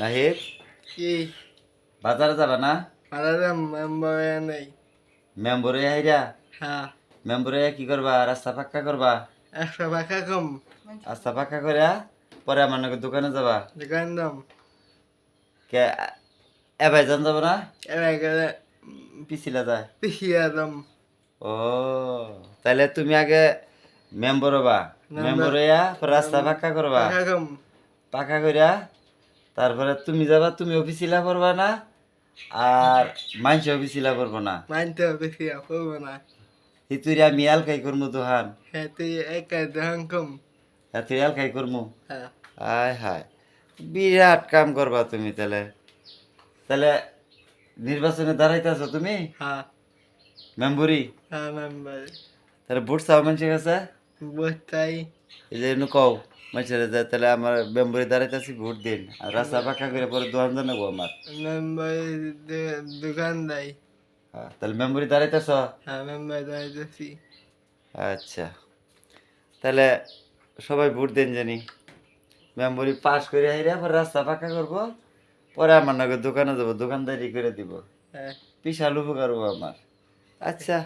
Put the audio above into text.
নাহিদ? কি? বাজারে যাবা না? আলাদা মেম্বার নেই। মেম্বরে হাইরা হ্যাঁ। মেম্বরে কি করবা? রাস্তা পাক্কা করবা? একশো টাকা কম। রাস্তা পাক্কা করে পরে আমার নাকি দোকানে যাবা। দোকান দাম কে এবার যান যাব না? এবার গেলে পিছিলা যায়। পিছিয়ে দাম ও তাহলে তুমি আগে মেম্বর হবা. মেম্বর। হইয়া রাস্তা পাক্কা করবা। কম। পাকা কইরা তারপরে তুমি যাবা তুমি অফিসিলা করবা না? আর মাইন্স অফিসিলা করব না? মানতে বেশি করব না। হিতুরিয়া মিয়াল খাই করমু দোহান হ্যাঁ তুই একা দাম কম। হিতুরিয়াল খাই করমু? হ্যাঁ। হায় হায় বিরাট কাম করবা তুমি তাহলে। তাহলে নির্বাচনে দাঁড়াইতেছো তুমি? হ্যাঁ। মেম্বরি? হ্যাঁ মেম্বার। তাহলে ভোট চাও মানুষের কাছে? বস্তাই এই যে এনু কও। মানুষের যে তাহলে আমার মেম্বরি দাঁড়াইতেছি ভোট দিন। আর রাস্তা পাকা করে পরে দোকান জানাব আমার। মেম্বার দোকান দেয় হ্যাঁ, তাহলে মেম্বরি দাঁড়াইতেছ হ্যাঁ মেম্বার দাঁড়াইতেছি আচ্ছা। তাহলে সবাই ভোট দেন জানি। মেম্বরি পাস করে হাইরা পরে রাস্তা পাকা করব পরে আমার নাকি দোকানে যাব দোকানদারি করে দিব। হ্যাঁ। বিশাল উপকার আমার। আচ্ছা।